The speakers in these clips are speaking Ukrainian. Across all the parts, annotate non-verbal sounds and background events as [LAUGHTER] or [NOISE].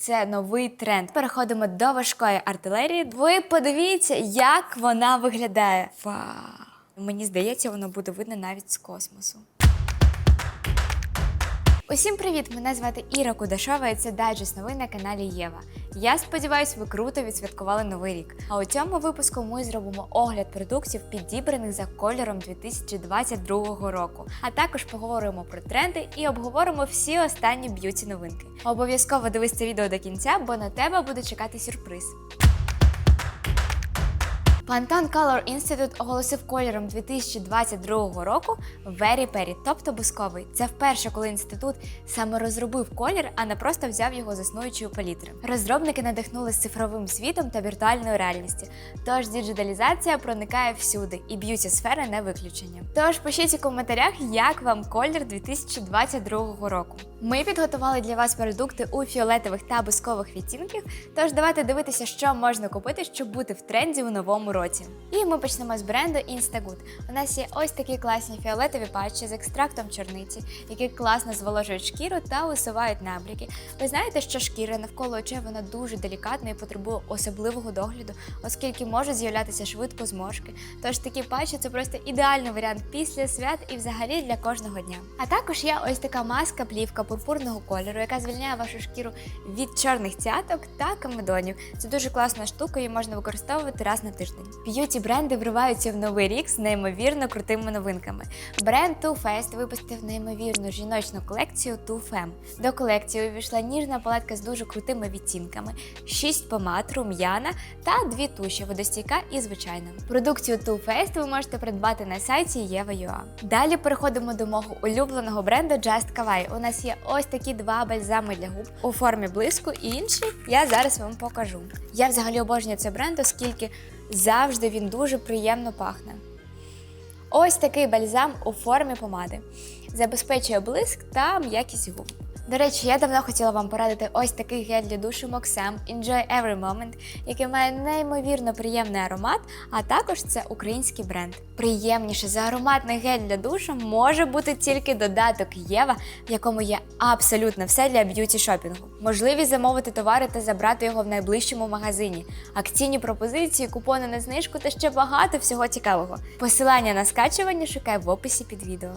це новий тренд. Переходимо до важкої артилерії. Ви подивіться, як вона виглядає. Вау! Мені здається, воно буде видно навіть з космосу. Усім привіт! Мене звати Іра Кудашова і це дайджест новин на каналі Єва. Я сподіваюся, ви круто відсвяткували новий рік. А у цьому випуску ми зробимо огляд продуктів, підібраних за кольором 2022 року. А також поговоримо про тренди і обговоримо всі останні б'юті новинки. Обов'язково дивись це відео до кінця, бо на тебе буде чекати сюрприз. Pantone Color Institute оголосив кольором 2022 року Very Perry, тобто бусковий. Це вперше, коли інститут саме розробив колір, а не просто взяв його з існуючої палітри. Розробники надихнули цифровим світом та віртуальною реальністю. Тож діджиталізація проникає всюди, і б'юті сфера не виключення. Тож пишіть у коментарях, як вам колір 2022 року. Ми підготували для вас продукти у фіолетових та бускових відтінках. Тож давайте дивитися, що можна купити, щоб бути в тренді у новому році. І ми почнемо з бренду Instagood. У нас є ось такі класні фіолетові патчі з екстрактом чорниці, які класно зволожують шкіру та усувають набряки. Ви знаєте, що шкіра навколо очей вона дуже делікатна і потребує особливого догляду, оскільки можуть з'являтися швидко зморшки. Тож такі патчі це просто ідеальний варіант після свят і взагалі для кожного дня. А також є ось така маска плівка пурпурного кольору, яка звільняє вашу шкіру від чорних цяток та камедонів. Це дуже класна штука, її можна використовувати раз на тиждень. Б'юті бренди вриваються в новий рік з неймовірно крутими новинками. Бренд Too Faced випустив неймовірну жіночну колекцію Too Femme. До колекції увійшла ніжна палетка з дуже крутими відтінками, 6 помад, рум'яна та дві туші водостійка і звичайна. Продукцію Too Faced ви можете придбати на сайті Єва.ua. Далі переходимо до мого улюбленого бренду Just Kawaii. У нас є ось такі два бальзами для губ у формі блиску, і інші я зараз вам покажу. Я взагалі обожнюю цей бренд, оскільки завжди він дуже приємно пахне. Ось такий бальзам у формі помади. Забезпечує блиск та м'якість губ. До речі, я давно хотіла вам порадити ось такий гель для душу Moxem Enjoy Every Moment, який має неймовірно приємний аромат, а також це український бренд. Приємніше за ароматний гель для душу може бути тільки додаток Єва, в якому є абсолютно все для б'юті шопінгу. Можливість замовити товари та забрати його в найближчому магазині, акційні пропозиції, купони на знижку та ще багато всього цікавого. Посилання на скачування шукай в описі під відео.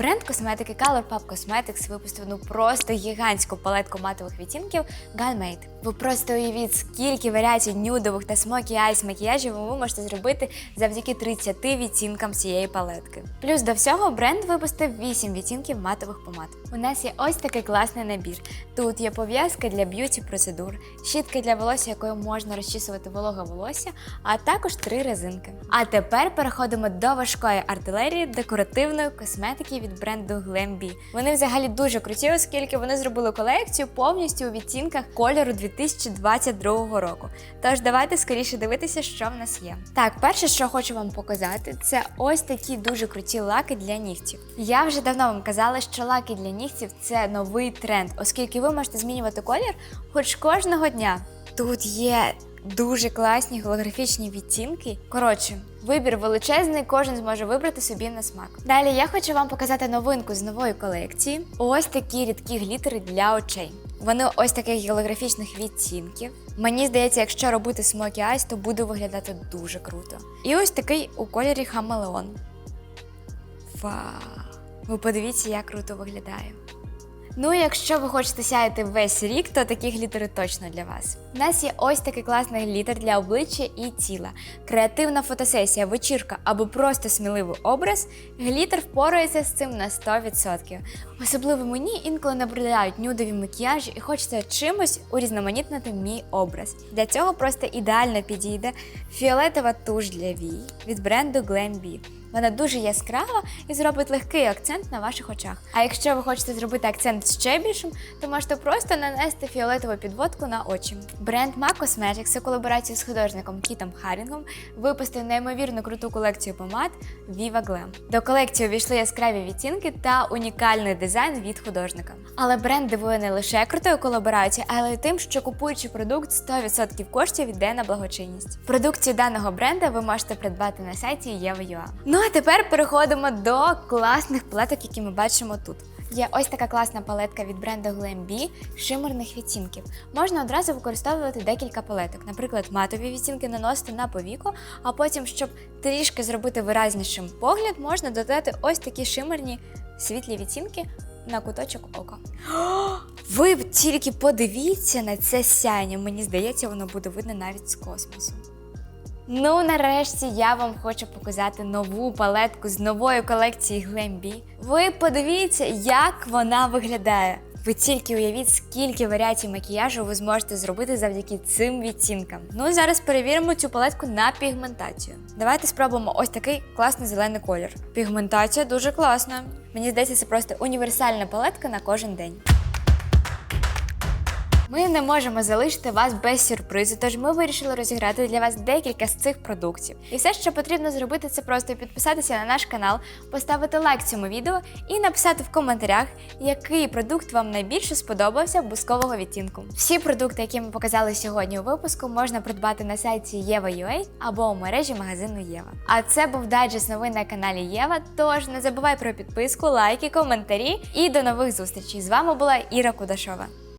Бренд косметики ColourPop Cosmetics випустив ну просто гігантську палетку матових відтінків Gunmade. Ви просто уявіть, скільки варіацій нюдових та смокі айс макіяжів ви можете зробити завдяки 30 відтінкам цієї палетки. Плюс до всього бренд випустив 8 відтінків матових помад. У нас є ось такий класний набір. Тут є пов'язка для б'юті процедур, щітка для волосся, якою можна розчісувати вологе волосся, а також три резинки. А тепер переходимо до важкої артилерії декоративної косметики від бренду Glambi. Вони взагалі дуже круті, оскільки вони зробили колекцію повністю у відтінках кольору 2022 року. Тож давайте скоріше дивитися, що в нас є. Так, перше, що хочу вам показати, це ось такі дуже круті лаки для нігтів. Я вже давно вам казала, що лаки для нігтів це новий тренд, оскільки ви можете змінювати колір хоч кожного дня. Тут є дуже класні голографічні відтінки. Коротше, вибір величезний, кожен зможе вибрати собі на смак. Далі я хочу вам показати новинку з нової колекції. Ось такі рідкі глітери для очей. Вони ось таких географічних відтінків. Мені здається, якщо робити смокі айс, то буде виглядати дуже круто. І ось такий у кольорі хамелеон. Вау! Ви подивіться, як круто виглядає. Ну, якщо ви хочете сяяти весь рік, то такі глітери точно для вас. У нас є ось такий класний глітер для обличчя і тіла. Креативна фотосесія, вечірка або просто сміливий образ. Глітер впорається з цим на 100%. Особливо мені інколи набридають нюдові макіяжі і хочеться чимось урізноманітнити мій образ. Для цього просто ідеально підійде фіолетова туш для вій від бренду Glam.B. Вона дуже яскрава і зробить легкий акцент на ваших очах. А якщо ви хочете зробити акцент ще більшим, то можете просто нанести фіолетову підводку на очі. Бренд MAC Cosmetics у колаборації з художником Кітом Харінгом випустив неймовірно круту колекцію помад Viva Glam. До колекції увійшли яскраві відтінки та унікальний дизайн від художника. Але бренд дивує не лише крутою колаборацією, але й тим, що купуючи продукт, 100% коштів йде на благочинність. Продукцію даного бренда ви можете придбати на сайті Єва.ua. Ну а тепер переходимо до класних плеток, які ми бачимо тут. Є ось така класна палетка від бренду Glam шимерних відтінків. Можна одразу використовувати декілька палеток. Наприклад, матові відтінки наносити на повіку, а потім, щоб трішки зробити виразнішим погляд, можна додати ось такі шимерні світлі відтінки на куточок ока. [GASPS] Ви тільки подивіться на це сяйня. Мені здається, воно буде видно навіть з космосу. Ну, нарешті я вам хочу показати нову палетку з нової колекції Glam Ви подивіться, як вона виглядає. Ви тільки уявіть, скільки варіацій макіяжу ви зможете зробити завдяки цим відтінкам. Ну і зараз перевіримо цю палетку на пігментацію. Давайте спробуємо ось такий класний зелений колір. Пігментація дуже класна. Мені здається, це просто універсальна палетка на кожен день. Ми не можемо залишити вас без сюрпризу, тож ми вирішили розіграти для вас декілька з цих продуктів. І все, що потрібно зробити, це просто підписатися на наш канал, поставити лайк цьому відео і написати в коментарях, який продукт вам найбільше сподобався бускового відтінку. Всі продукти, які ми показали сьогодні у випуску, можна придбати на сайті Єва.ua або у мережі магазину Єва. А це був дайджест новин на каналі Єва. Тож не забувай про підписку, лайки, коментарі і до нових зустрічей. З вами була Іра Кудашова.